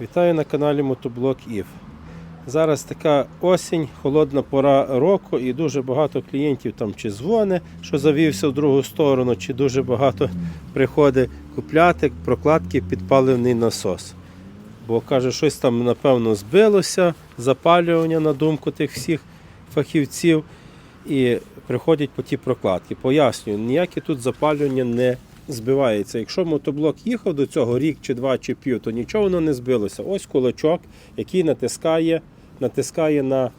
Вітаю на каналі Мотоблок Ів. Зараз така осінь, холодна пора року, і дуже багато клієнтів там чи дзвони, що завівся в другу сторону, чи дуже багато приходить купляти прокладки під паливний насос. Бо каже, щось там напевно збилося, запалювання на думку тих всіх фахівців. І приходять по ті прокладки. Пояснюю, ніяке тут запалювання не збивається. Якщо мотоблок їхав до цього рік чи два чи пів, то нічого воно не збилося. Ось кулачок, який натискає, натискає на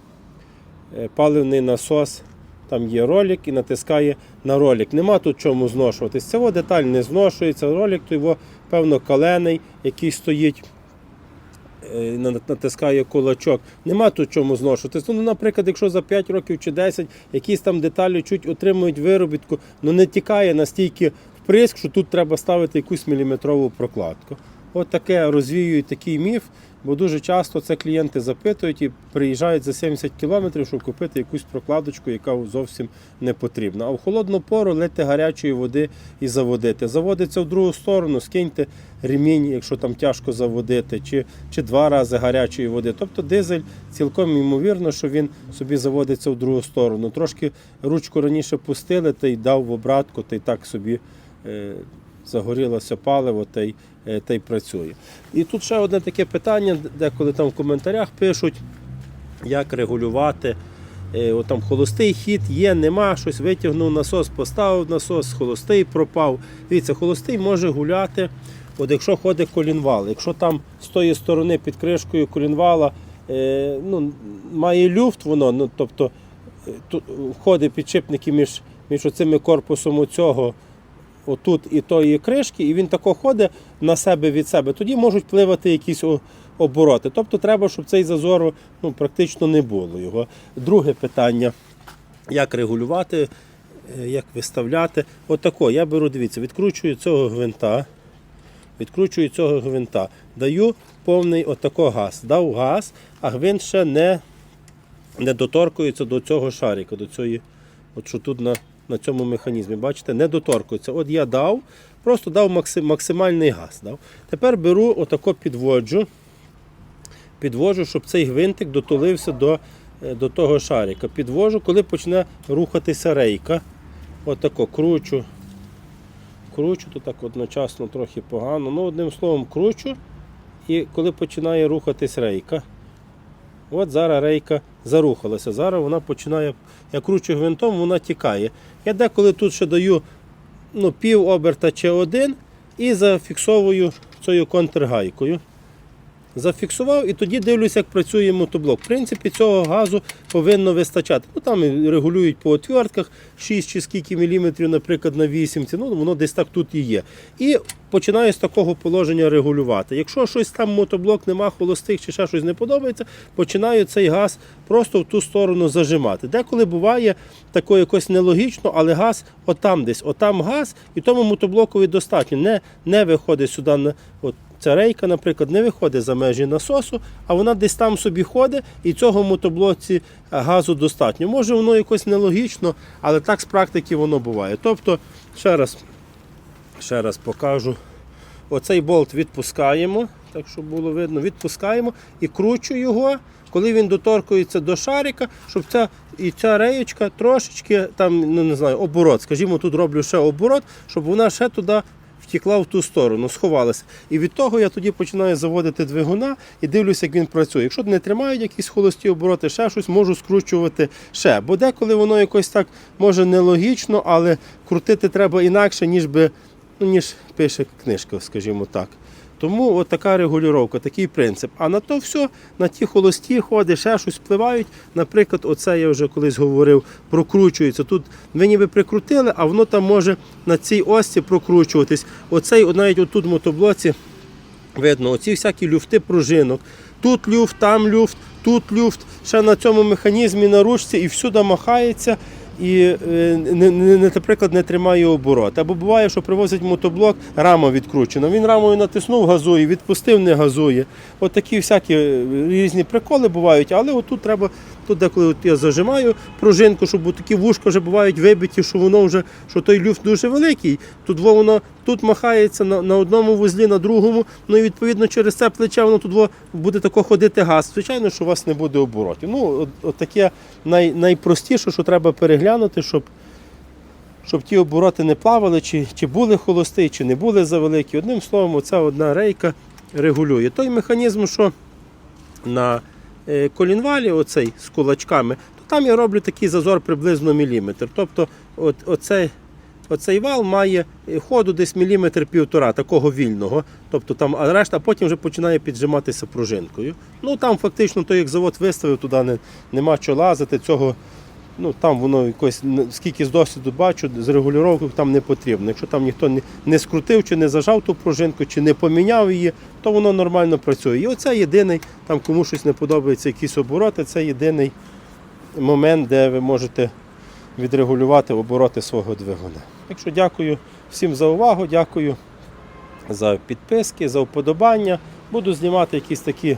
е, паливний насос. Там є ролик і натискає на ролик. Нема тут чому зношуватись. Цього деталь не зношується. Ролик то його, певно, калений, який стоїть е, натискає кулачок. Нема тут чому зношуватись. Ну, наприклад, якщо за 5 років чи 10 якісь там деталі чуть отримують виробітку, ну не тікає настільки вприск, що тут треба ставити якусь міліметрову прокладку. От таке розвіюють такий міф, бо дуже часто це клієнти запитують і приїжджають за 70 кілометрів, щоб купити якусь прокладочку, яка зовсім не потрібна. А в холодну пору лити гарячої води і заводити. Заводиться в другу сторону, скиньте ремінь, якщо там тяжко заводити, чи, чи два рази гарячої води. Тобто дизель цілком ймовірно, що він собі заводиться в другу сторону. Трошки ручку раніше пустили, та й дав в обратку, та й так собі. Е, Загорілося паливо та й, е, та й працює. І тут ще одне таке питання, деколи там в коментарях пишуть, як регулювати. Е, от там холостий хід є, нема, щось витягнув насос, поставив насос, холостий пропав. Дивіться, холостий може гуляти, от якщо ходить колінвал. Якщо там з тої сторони під кришкою колінвала е, ну, має люфт, воно, ну, тобто тут входить підшипники між, між оцими корпусом оцього отут і тої кришки, і він тако ходить на себе від себе, тоді можуть пливати якісь обороти. Тобто треба, щоб цей зазор ну, практично не було його. Друге питання, як регулювати, е, як виставляти. Отако, я беру, дивіться, відкручую цього гвинта, відкручую цього гвинта, даю повний отако газ. Дав газ, а гвинт ще не, не доторкується до цього шарика, до цієї, от що тут на, на цьому механізмі. Бачите, не доторкується. От я дав, просто дав максим- максимальний газ. Дав. Тепер беру отако підводжу, підвожу, щоб цей гвинтик дотулився до, е, до того шарика. Підвожу, коли почне рухатися рейка. Отако кручу. Кручу, то так одночасно трохи погано. Ну, одним словом, кручу. І коли починає рухатись рейка, От зараз рейка зарухалася. Зараз вона починає, я кручу гвинтом, вона тікає. Я деколи тут ще даю ну, пів оберта чи один і зафіксовую цією контргайкою. Зафіксував і тоді дивлюся, як працює мотоблок. В принципі, цього газу повинно вистачати. Ну там регулюють по отвертках 6 чи скільки міліметрів, наприклад, на 8. Ну, воно десь так тут і є. І починаю з такого положення регулювати. Якщо щось там мотоблок нема, холостих чи ще щось не подобається, починаю цей газ просто в ту сторону зажимати. Деколи буває тако якось нелогічно, але газ отам десь, отам газ, і тому мотоблокові достатньо. Не, не виходить сюди. От, Ця рейка, наприклад, не виходить за межі насосу, а вона десь там собі ходить, і цього мотоблоці е, газу достатньо. Може, воно якось нелогічно, але так з практики воно буває. Тобто, ще раз, ще раз покажу. Оцей болт відпускаємо, так щоб було видно, відпускаємо і кручу його, коли він доторкується до шарика, щоб ця і ця реєчка трошечки там, ну не знаю, оборот. Скажімо, тут роблю ще оборот, щоб вона ще туди втекла в ту сторону, сховалася. І від того я тоді починаю заводити двигуна і дивлюся, як він працює. Якщо не тримають якісь холості обороти, ще щось можу скручувати ще. Бо деколи воно якось так може нелогічно, але крутити треба інакше, ніж би ну, ніж пише книжка, скажімо так. Тому от така регулювання, такий принцип. А на то все, на ті холості ходи, ще щось впливають. Наприклад, оце я вже колись говорив, прокручується. Тут ви ніби прикрутили, а воно там може на цій осі прокручуватись. Оцей, навіть отут в мотоблоці видно, оці всякі люфти пружинок. Тут люфт, там люфт, тут люфт, ще на цьому механізмі на ручці і всюди махається. І, е, не, не, наприклад, не тримає оборот. Або буває, що привозять мотоблок, рама відкручена. Він рамою натиснув, газує, відпустив, не газує. От такі всякі е, різні приколи бувають, але отут треба Тут деколи от я зажимаю пружинку, щоб такі вушка вже бувають вибиті, що воно вже що той люфт дуже великий. Тут воно тут махається на, на одному вузлі, на другому. Ну і відповідно через це плече воно тут буде тако ходити газ. Звичайно, що у вас не буде оборотів. Ну, от, таке най, найпростіше, що треба переглянути, щоб щоб ті обороти не плавали, чи, чи були холості, чи не були завеликі. Одним словом, оця одна рейка регулює. Той механізм, що на колінвалі, оцей з кулачками, то там я роблю такий зазор приблизно міліметр. Тобто от, оцей, оцей вал має е, ходу десь міліметр півтора, такого вільного. Тобто там, а решта потім вже починає піджиматися пружинкою. Ну там фактично то як завод виставив, туди не, нема що лазити. Цього ну там воно якось скільки з досвіду бачу, з регулювання там не потрібно. Якщо там ніхто не, не скрутив чи не зажав ту пружинку, чи не поміняв її, то воно нормально працює. І оце єдиний, там кому щось не подобається, якісь обороти, це єдиний момент, де ви можете відрегулювати обороти свого двигуна. Так що дякую всім за увагу, дякую за підписки, за вподобання. Буду знімати якісь такі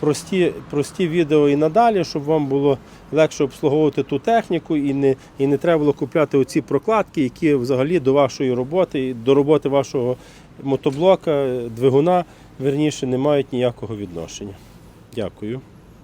прості, прості відео і надалі, щоб вам було легше обслуговувати ту техніку і не, і не треба було купляти оці прокладки, які взагалі до вашої роботи, до роботи вашого мотоблока, двигуна, верніше, не мають ніякого відношення. Дякую.